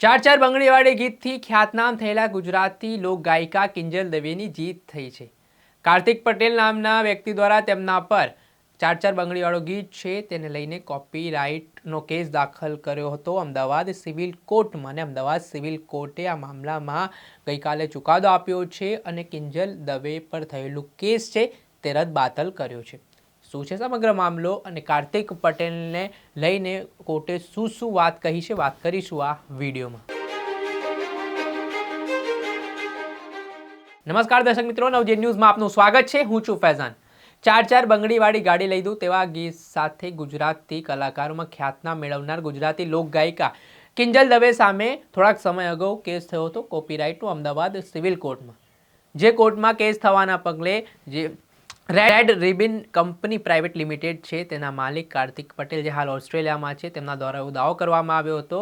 ચાર ચાર બંગડીવાળી ગીતથી ખ્યાતનામ થયેલા ગુજરાતી લોકગાયિકા કિંજલ દવેની જીત થઈ છે. કાર્તિક પટેલ નામના વ્યક્તિ દ્વારા તેમના પર ચાર ચાર બંગડીવાળો ગીત છે તેને લઈને કોપીરાઇટનો કેસ દાખલ કર્યો હતો. અમદાવાદ સિવિલ કોર્ટમાં અને અમદાવાદ સિવિલ કોર્ટે આ મામલામાં ગઈકાલે ચુકાદો આપ્યો છે અને કિંજલ દવે પર થયેલું કેસ છે તે રદ બાતલ કર્યો છે. શું છે સમગ્ર મામલો અને કાર્તિક પટેલને લઈને કોર્ટે શું શું વાત કહી છે વાત કરીશું આ વિડીયોમાં. નમસ્કાર દર્શક મિત્રો નવજે ન્યૂઝમાં આપનું સ્વાગત છે. હું છું ફૈઝાન. ચાર ચાર બંગડીવાળી ગાડી લઈ દઉં તેવા ગીત સાથે ગુજરાતી કલાકારોમાં ખ્યાતના મેળવનાર ગુજરાતી લોકગાયિકા કિંજલ દવે સામે થોડાક સમય અગાઉ કેસ થયો હતો કોપીરાઇટનો અમદાવાદ સિવિલ કોર્ટમાં. જે કોર્ટમાં કેસ થવાના પગલે જે red ribbon company private limited છે. તેના માલિક કાર્તિક પટેલ જે હાલ ઓસ્ટ્રેલિયામાં છે, તેમના દ્વારા એવો દાવો કરવામાં આવ્યો હતો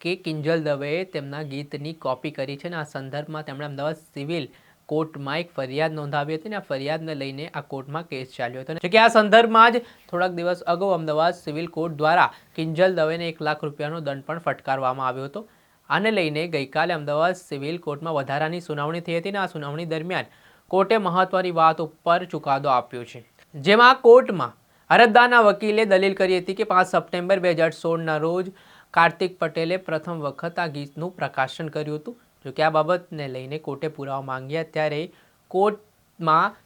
કે કિંજલ દવેએ તેમના ગીતની કોપી કરી છે અને આ સંદર્ભમાં તેમણે અમદાવાદ સિવિલ કોર્ટમાં એક ફરિયાદ નોંધાવી હતી અને આ ફરિયાદને લઈને આ કોર્ટમાં કેસ ચાલ્યો હતો. જો કે આ સંદર્ભમાં જ થોડાક દિવસ અગાઉ અમદાવાદ સિવિલ કોર્ટ દ્વારા કિંજલ દવેને એક લાખ રૂપિયાનો દંડ પણ ફટકારવામાં આવ્યો હતો. આને લઈને ગઈકાલે અમદાવાદ સિવિલ કોર્ટમાં વધારાની સુનાવણી થઈ હતી અને આ સુનાવણી દરમિયાન કોર્ટે મહત્વની વાત ઉપર ચુકાદો આપ્યો છે. જેમાં કોર્ટમાં અરજદારના વકીલે દલીલ કરી હતી કે પાંચ સપ્ટેમ્બર બે હજાર સોળના રોજ કાર્તિક પટેલે પ્રથમ વખત આ ગીતનું પ્રકાશન કર્યું હતું. જોકે આ બાબતને લઈને કોર્ટે પુરાવા માંગ્યા ત્યારે કોર્ટમાં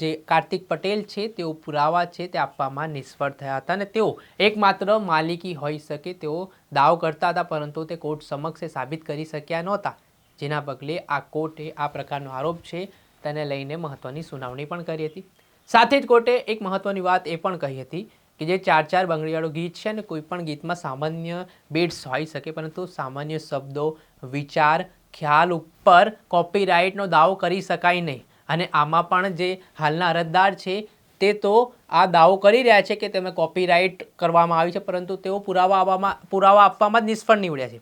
જે કાર્તિક પટેલ છે તેઓ પુરાવા છે તે આપવામાં નિષ્ફળ થયા હતા અને તેઓ એકમાત્ર માલિકી હોઈ શકે તેઓ દાવ કરતા હતા, પરંતુ તે કોર્ટ સમક્ષ સાબિત કરી શક્યા નહોતા. જેના પગલે આ કોર્ટે આ પ્રકારનો આરોપ છે તેને લઈને મહત્વની સુનાવણી પણ કરી હતી. સાથે જ કોર્ટે એક મહત્વની વાત એ પણ કહી હતી કે જે ચાર ચાર બંગડીવાળું ગીત છે ને કોઈ પણ ગીતમાં સામાન્ય બીટ્સ હોઈ શકે, પરંતુ સામાન્ય શબ્દો, વિચાર, ખ્યાલ ઉપર કોપીરાઇટનો દાવો કરી શકાય નહીં. અને આમાં પણ જે હાલના અરજદાર છે તે તો આ દાવો કરી રહ્યા છે કે તેમને કોપીરાઇટ કરવામાં આવી છે, પરંતુ તેઓ પુરાવા આવવામાં પુરાવા આપવામાં જ નિષ્ફળ નીવડ્યા છે.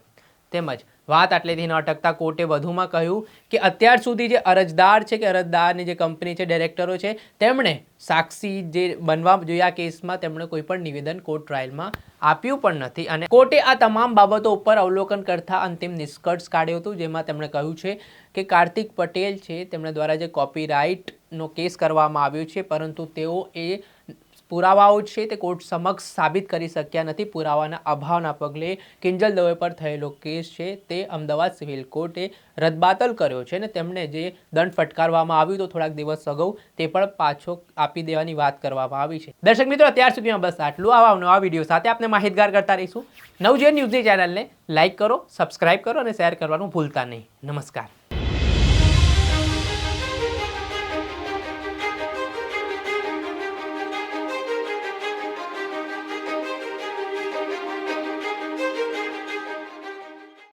તેમજ વાત આટલેથી ન અટકતા કોર્ટે વધુમાં કહ્યું કે અત્યાર સુધી જે અરજદાર છે કે અરજદારની જે કંપની છે, ડિરેક્ટરો છે, તેમણે સાક્ષી જે બનવા જોઈએ આ કેસમાં તેમણે કોઈ પણ નિવેદન કોર્ટ ટ્રાયલમાં આપ્યું પણ નથી અને કોર્ટે આ તમામ બાબતો ઉપર અવલોકન કરતા અંતિમ નિષ્કર્ષ કાઢ્યો હતો, જેમાં તેમણે કહ્યું છે કે કાર્તિક પટેલ છે, તેમણે દ્વારા જે કોપીરાઇટનો કેસ કરવામાં આવ્યો છે, પરંતુ તેઓ એ પુરાવાઓ છે તે કોર્ટ સમક્ષ સાબિત કરી શક્યા નથી. પુરાવાના અભાવના પગલે કિંજલ દવે પર થયેલો કેસ છે તે અમદાવાદ સિવિલ કોર્ટે રદબાતલ કર્યો છે અને તેમણે જે દંડ ફટકારવામાં આવ્યું તો થોડાક દિવસ અગાઉ તે પણ પાછો આપી દેવાની વાત કરવામાં આવી છે. દર્શક મિત્રો, અત્યાર સુધીમાં બસ આટલું. આવા નવા વીડિયો સાથે આપણે માહિતગાર કરતા રહીશું. નવજે ન્યૂઝની ચેનલને લાઇક કરો, સબસ્ક્રાઇબ કરો અને શેર કરવાનું ભૂલતા નહીં. નમસ્કાર.